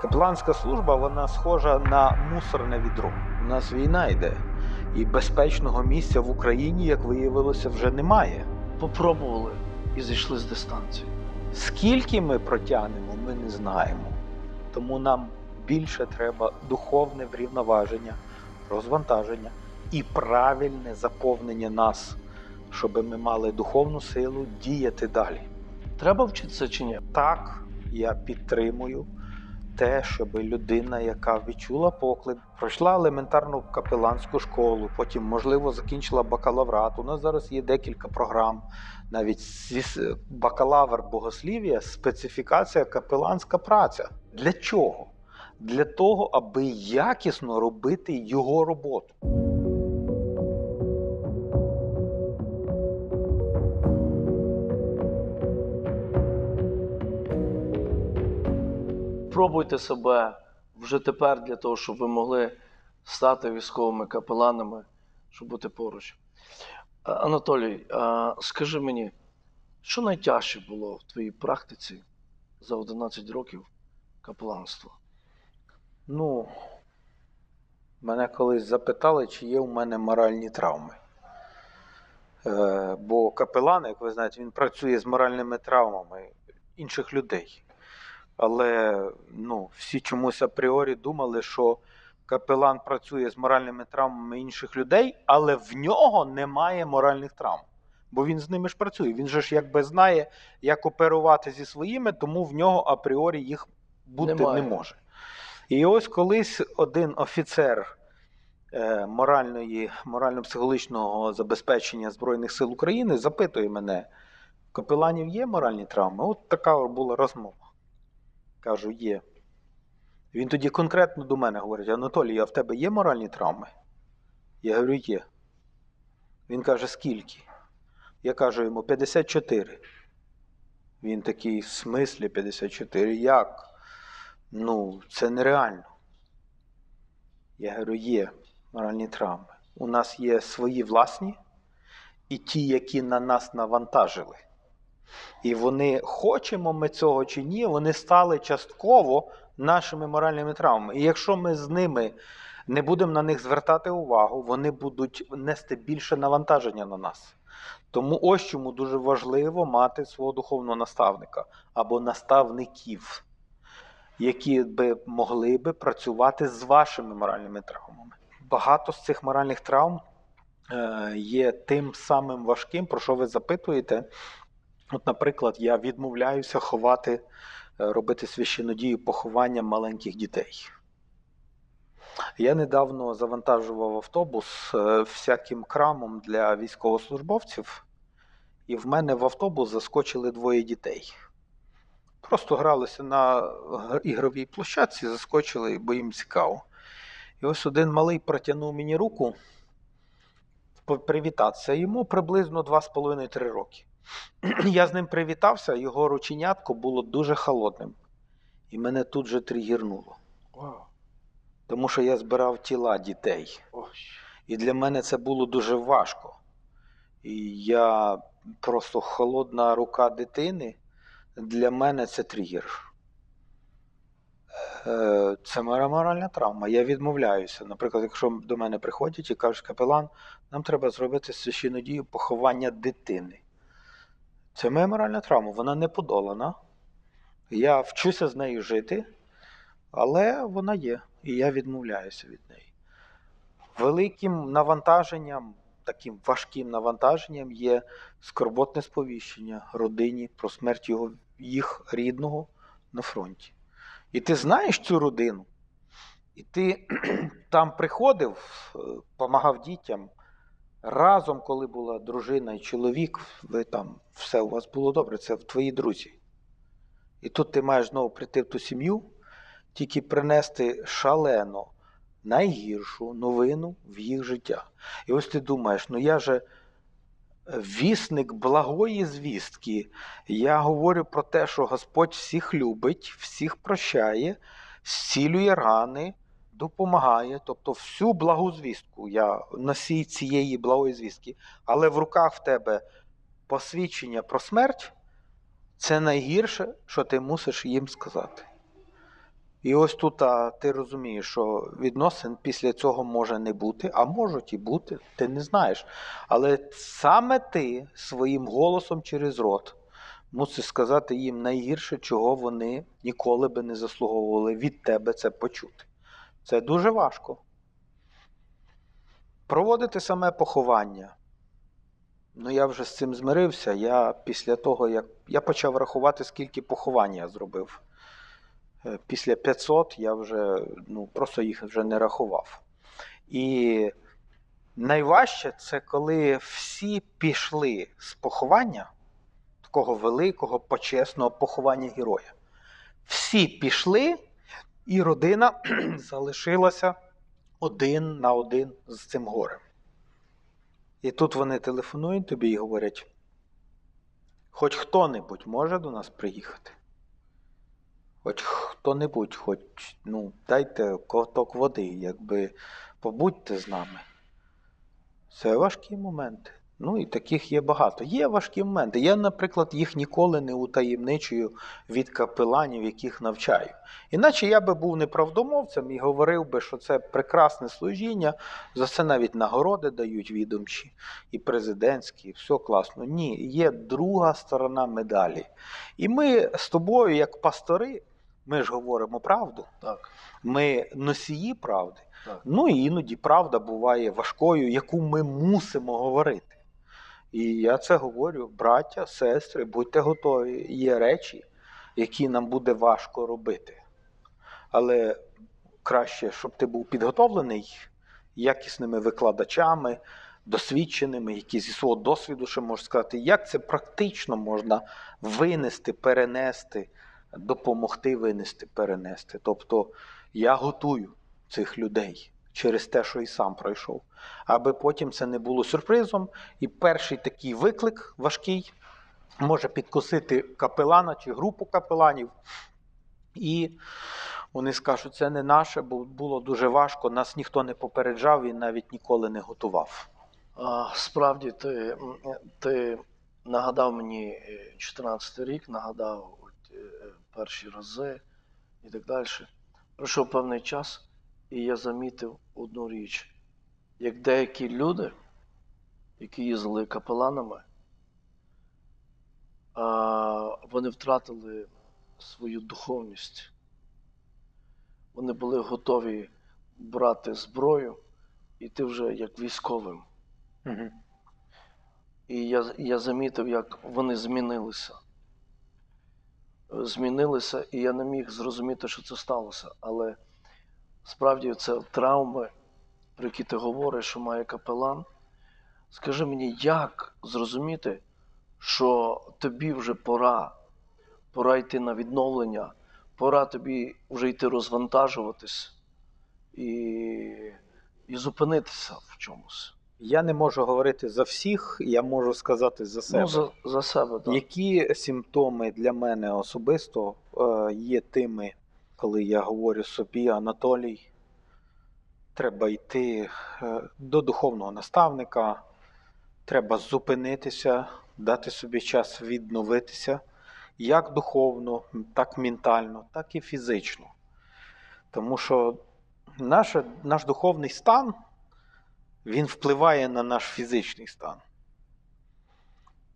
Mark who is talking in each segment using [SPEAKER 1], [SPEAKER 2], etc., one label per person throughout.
[SPEAKER 1] Капеланська служба вона схожа на мусорне відро. У нас війна йде, і безпечного місця в Україні, як виявилося, вже немає.
[SPEAKER 2] Попробували і зійшли з дистанції.
[SPEAKER 1] Скільки ми протягнемо, ми не знаємо. Тому нам більше треба духовне врівноваження, розвантаження і правильне заповнення нас, щоб ми мали духовну силу діяти далі.
[SPEAKER 2] Треба вчитися чи ні?
[SPEAKER 1] Так, я підтримую те, щоб людина, яка відчула поклик, пройшла елементарну капеланську школу, потім, можливо, закінчила бакалаврат. У нас зараз є декілька програм. Навіть бакалавр богослів'я, специфікація капеланська праця. Для чого? Для того, аби якісно робити його роботу.
[SPEAKER 2] Пробуйте себе вже тепер для того, щоб ви могли стати військовими капеланами, щоб бути поруч. Анатолій, скажи мені, що найтяжче було в твоїй практиці за 11 років капеланства?
[SPEAKER 1] Ну, мене колись запитали, чи є у мене моральні травми. Е, бо капелан, як ви знаєте, він працює з моральними травмами інших людей. Але ну, всі чомусь апріорі думали, що капелан працює з моральними травмами інших людей, але в нього немає моральних травм. Бо він з ними ж працює. Він же ж якби знає, як оперувати зі своїми, тому в нього апріорі їх бути
[SPEAKER 2] Немає.
[SPEAKER 1] не може. І ось колись один офіцер е, моральної, морально-психологічного забезпечення Збройних сил України запитує мене: капеланів є моральні травми? От така була розмова. Кажу, є. Він тоді конкретно до мене говорить: Анатолій, а в тебе є моральні травми? Я говорю, є. Він каже, скільки? Я кажу йому 54. Він такий, в смислі 54? Як? Ну, це нереально. Я говорю, є моральні травми. У нас є свої власні і ті, які на нас навантажили. І вони, хочемо ми цього чи ні, вони стали частково нашими моральними травмами. І якщо ми з ними не будемо на них звертати увагу, вони будуть нести більше навантаження на нас. Тому ось чому дуже важливо мати свого духовного наставника або наставників, які би могли би працювати з вашими моральними травмами. Багато з цих моральних травм е, є тим самим важким, про що ви запитуєте. От, наприклад, я відмовляюся ховати, е, робити священодію поховання маленьких дітей. Я недавно завантажував автобус е, всяким крамом для військовослужбовців, і в мене в автобус заскочили двоє дітей. Просто гралися на ігровій площадці, заскочили, бо їм цікаво. І ось один малий протягнув мені руку привітатися. Йому приблизно 2,5-3 роки. Я з ним привітався, його рученятко було дуже холодним. І мене тут же тригірнуло. Тому що я збирав тіла дітей. І для мене це було дуже важко. І я просто холодна рука дитини для мене це тригер. Е, Це моя моральна травма. Я відмовляюся. Наприклад, якщо до мене приходять і кажуть, капелан, нам треба зробити священодію поховання дитини. Це моя моральна травма, вона не подолана. Я вчуся з нею жити, але вона є, і я відмовляюся від неї. Великим навантаженням, таким важким навантаженням є скорботне сповіщення родині про смерть його, їх рідного на фронті. І ти знаєш цю родину, і ти там приходив, допомагав дітям. Разом, коли була дружина і чоловік, ви там все у вас було добре, це твої друзі. І тут ти маєш знову прийти в ту сім'ю, тільки принести шалено найгіршу новину в їх життя. І ось ти думаєш, ну я же вісник благої звістки. Я говорю про те, що Господь всіх любить, всіх прощає, зцілює рани, допомагає. Тобто всю благу звістку я носій цієї благої звістки. Але в руках в тебе посвідчення про смерть це найгірше, що ти мусиш їм сказати. І ось тут а, ти розумієш, що відносин після цього може не бути, а можуть і бути, ти не знаєш. Але саме ти своїм голосом через рот мусиш сказати їм найгірше, чого вони ніколи би не заслуговували від тебе це почути. Це дуже важко. Проводити саме поховання. Ну, я вже з цим змирився. Я після того, як я почав рахувати, скільки поховань я зробив. Е, Після 500 я вже ну, просто їх вже не рахував. І найважче це коли всі пішли з поховання, такого великого, почесного поховання героя. Всі пішли, і родина залишилася один на один з цим горем. І тут вони телефонують тобі і говорять: хоч хто-небудь може до нас приїхати. Хоч хто-небудь, хоч ну, дайте ковток води, якби побудьте з нами. Це важкі моменти. Ну і таких є багато. Є важкі моменти. Я, наприклад, їх ніколи не утаємничую від капеланів, яких навчаю. Іначе я би був неправдомовцем і говорив би, що це прекрасне служіння, за це навіть нагороди дають відомчі, і президентські, і все класно. Ні, є друга сторона медалі. І ми з тобою, як пастори, ми ж говоримо правду.
[SPEAKER 2] Так,
[SPEAKER 1] Ми носії правди.
[SPEAKER 2] так.
[SPEAKER 1] Ну і іноді правда буває важкою, яку ми мусимо говорити. І я це говорю, браття, сестри, будьте готові. Є речі, які нам буде важко робити. Але краще, щоб ти був підготовлений якісними викладачами, досвідченими, які зі свого досвіду ще можуть сказати, як це практично можна винести, перенести, допомогти винести, перенести. Тобто я готую цих людей через те, що і сам пройшов, аби потім це не було сюрпризом. І перший такий виклик важкий може підкосити капелана чи групу капеланів. І вони скажуть, це не наше, бо було дуже важко, нас ніхто не попереджав і навіть ніколи не готував.
[SPEAKER 2] А, справді, ти, ти нагадав мені е, 14 рік, нагадав е, перші рази і так далі. Пройшов певний час, і я замітив одну річ. Як деякі люди, які їздили капеланами, а, вони втратили свою духовність. Вони були готові брати зброю, іти вже як військовим.
[SPEAKER 1] Угу.
[SPEAKER 2] І я, я замітив, як вони змінилися. Змінилися, і я не міг зрозуміти, що це сталося. Але справді це травми, про які ти говориш, що має капелан. Скажи мені, як зрозуміти, що тобі вже пора, пора йти на відновлення, пора тобі вже йти розвантажуватись і, і зупинитися в чомусь.
[SPEAKER 1] Я не можу говорити за всіх, я можу сказати за себе.
[SPEAKER 2] Ну, за, за себе, так.
[SPEAKER 1] Які симптоми для мене особисто е, є тими, коли я говорю собі, Анатолій, треба йти е, до духовного наставника, треба зупинитися, дати собі час відновитися, як духовно, так ментально, так і фізично. Тому що наше, наш духовний стан він впливає на наш фізичний стан.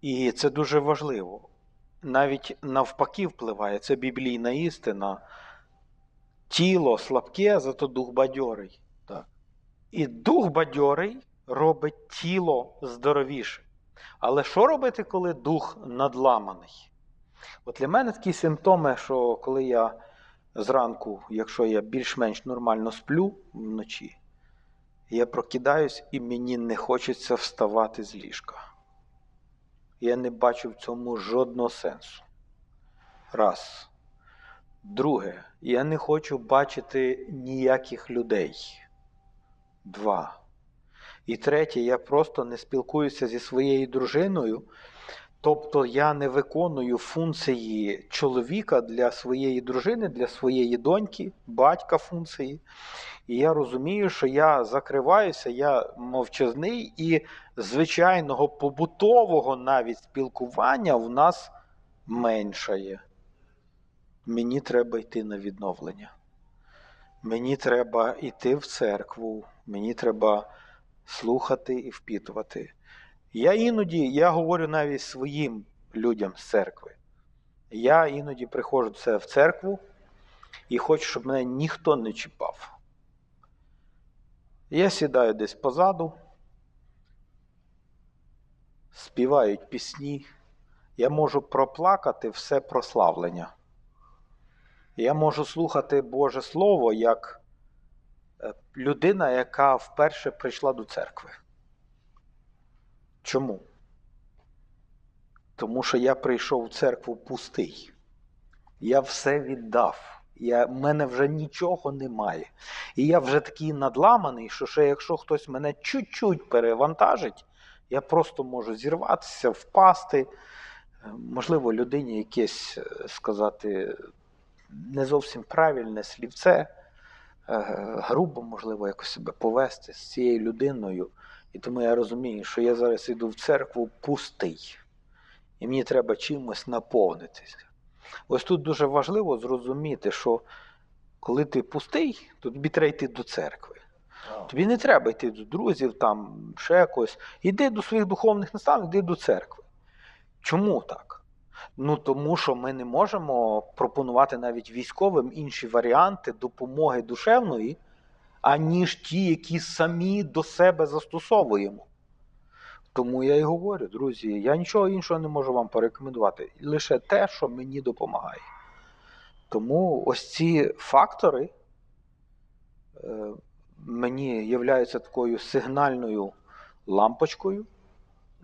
[SPEAKER 1] І це дуже важливо. Навіть навпаки впливає. Це біблійна істина. Тіло слабке, зато дух бадьорий.
[SPEAKER 2] Так.
[SPEAKER 1] І дух бадьорий робить тіло здоровіше. Але що робити, коли дух надламаний? От для мене такі симптоми, що коли я зранку, якщо я більш-менш нормально сплю вночі, я прокидаюсь і мені не хочеться вставати з ліжка. Я не бачу в цьому жодного сенсу. Раз. Друге, я не хочу бачити ніяких людей. Два. І третє, я просто не спілкуюся зі своєю дружиною. Тобто я не виконую функції чоловіка для своєї дружини, для своєї доньки, батька функції. І я розумію, що я закриваюся, я мовчазний, і звичайного побутового навіть спілкування в нас меншає. Мені треба йти на відновлення. Мені треба йти в церкву, мені треба слухати і впітувати. Я іноді, я говорю навіть своїм людям з церкви. Я іноді приходжу в церкву і хочу, щоб мене ніхто не чіпав. Я сідаю десь позаду, співають пісні. Я можу проплакати все прославлення. Я можу слухати Боже Слово як е, людина, яка вперше прийшла до церкви. Чому? Тому що я прийшов в церкву пустий. Я все віддав. Я, мене вже нічого немає. І я вже такий надламаний, що ще якщо хтось мене чуть-чуть перевантажить, я просто можу зірватися, впасти. Е, Можливо, людині якесь е, сказати не зовсім правильне слівце, е, грубо, можливо, якось себе повести з цією людиною. І тому я розумію, що я зараз йду в церкву пустий, і мені треба чимось наповнитися. Ось тут дуже важливо зрозуміти, що коли ти пустий, то тобі треба йти до церкви. Тобі не треба йти до друзів, там ще когось. Іди до своїх духовних наставників, йди до церкви. Чому так? Ну тому що ми не можемо пропонувати навіть військовим інші варіанти допомоги душевної, аніж ті, які самі до себе застосовуємо. Тому я і говорю, друзі, я нічого іншого не можу вам порекомендувати. Лише те, що мені допомагає. Тому ось ці фактори е, мені являються такою сигнальною лампочкою,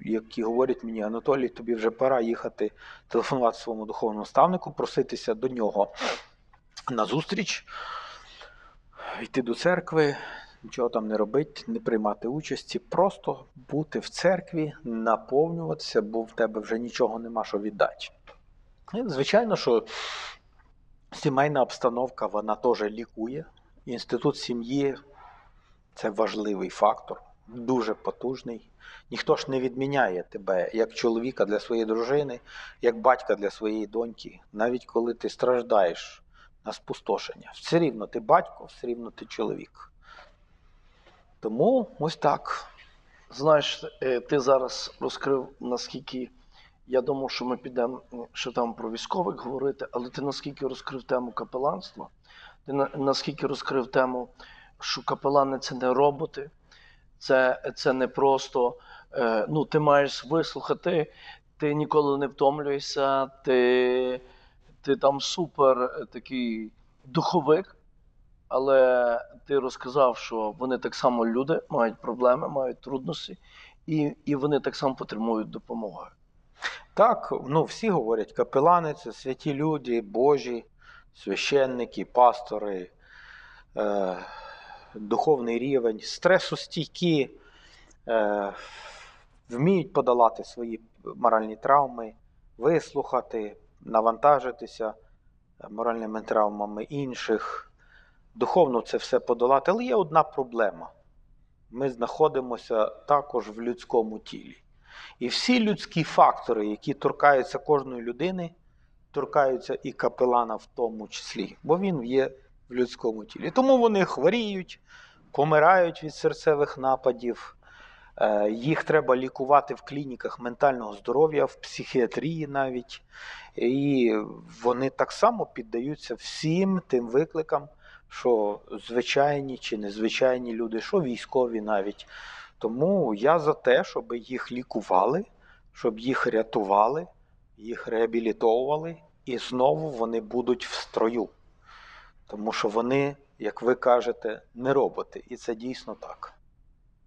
[SPEAKER 1] які говорять мені, Анатолій, тобі вже пора їхати телефонувати своєму духовному наставнику, проситися до нього на зустріч, йти до церкви, нічого там не робити, не приймати участі, просто бути в церкві, наповнюватися, бо в тебе вже нічого нема що віддати. І, звичайно, що сімейна обстановка вона теж лікує. Інститут сім'ї це важливий фактор, дуже потужний. Ніхто ж не відміняє тебе як чоловіка для своєї дружини, як батька для своєї доньки, навіть коли ти страждаєш на спустошення. Все рівно ти батько, все рівно ти чоловік. Тому ось так.
[SPEAKER 2] Знаєш, е, ти зараз розкрив, наскільки я думав, що ми підемо ще там про військових говорити, але ти наскільки розкрив тему капеланства, ти наскільки розкрив тему, що капелани це не роботи, це, це не просто е, ну, ти маєш вислухати, ти ніколи не втомлюєшся, ти, ти там супер е, такий духовик. Але ти розказав, що вони так само люди, мають проблеми, мають трудності, і, і вони так само потребують допомоги.
[SPEAKER 1] Так, ну всі говорять, капелани це святі люди, Божі, священники, пастори, е, духовний рівень, стресостійкі, е, вміють подолати свої моральні травми, вислухати, навантажитися е, моральними травмами інших, духовно це все подолати. Але є одна проблема. Ми знаходимося також в людському тілі. І всі людські фактори, які торкаються кожної людини, торкаються і капелана в тому числі, бо він є в людському тілі. Тому вони хворіють, помирають від серцевих нападів. Е, Їх треба лікувати в клініках ментального здоров'я, в психіатрії навіть. І вони так само піддаються всім тим викликам, що звичайні чи незвичайні люди, що військові навіть. Тому я за те, щоб їх лікували, щоб їх рятували, їх реабілітовували, і знову вони будуть в строю. Тому що вони, як ви кажете, не роботи. І це дійсно так.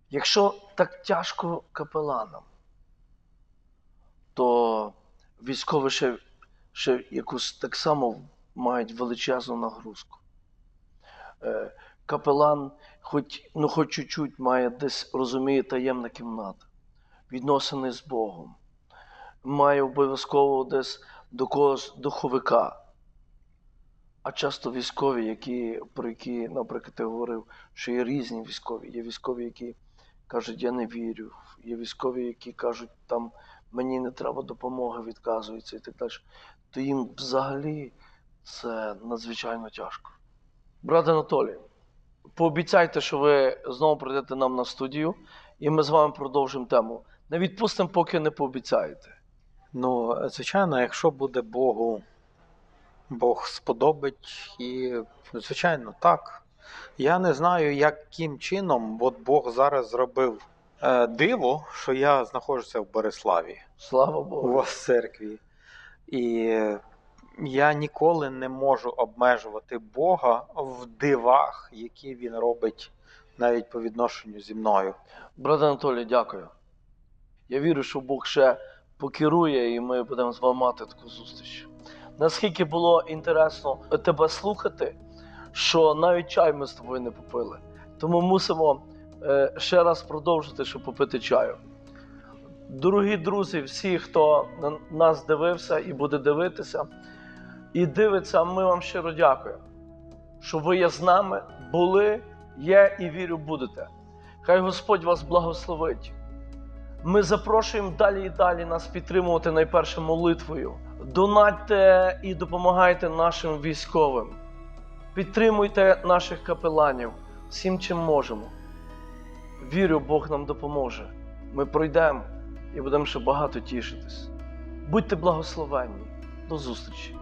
[SPEAKER 2] Якщо так тяжко капеланам, то військові ще, ще якусь так само мають величезну нагрузку. Е, Капелан, хоч, ну, хоч чуть-чуть має десь розуміє таємна кімната, відносини з Богом, має обов'язково десь до когось духовика. А часто військові, які, про які, наприклад, ти говорив, що є різні військові. Є військові, які кажуть, я не вірю. Є військові, які кажуть, там мені не треба допомоги, відказуються і так далі. То їм взагалі це надзвичайно тяжко. Брат Анатолій, пообіцяйте, що ви знову прийдете нам на студію, і ми з вами продовжимо тему. Не відпустимо, поки не пообіцяєте.
[SPEAKER 1] Ну, звичайно, якщо буде Богу, Бог сподобить, і, звичайно, так. Я не знаю, яким чином от Бог зараз зробив е, диво, що я знаходжуся в Бориславі.
[SPEAKER 2] Слава Богу.
[SPEAKER 1] у вас в церкві. І я ніколи не можу обмежувати Бога в дивах, які він робить навіть по відношенню зі мною.
[SPEAKER 2] Брат Анатолій, дякую. Я вірю, що Бог ще покерує, і ми будемо з вами мати таку зустріч. Наскільки було інтересно тебе слухати, що навіть чай ми з тобою не попили. Тому мусимо е, ще раз продовжити, щоб попити чаю. Дорогі друзі, всі, хто на нас дивився і буде дивитися, і дивиться, ми вам щиро дякуємо, що ви є з нами, були, є і вірю, будете. Хай Господь вас благословить. Ми запрошуємо далі і далі нас підтримувати найперше молитвою. Донатьте і допомагайте нашим військовим. Підтримуйте наших капеланів всім, чим можемо. Вірю, Бог нам допоможе. Ми пройдемо і будемо ще багато тішитись. Будьте благословенні. До зустрічі!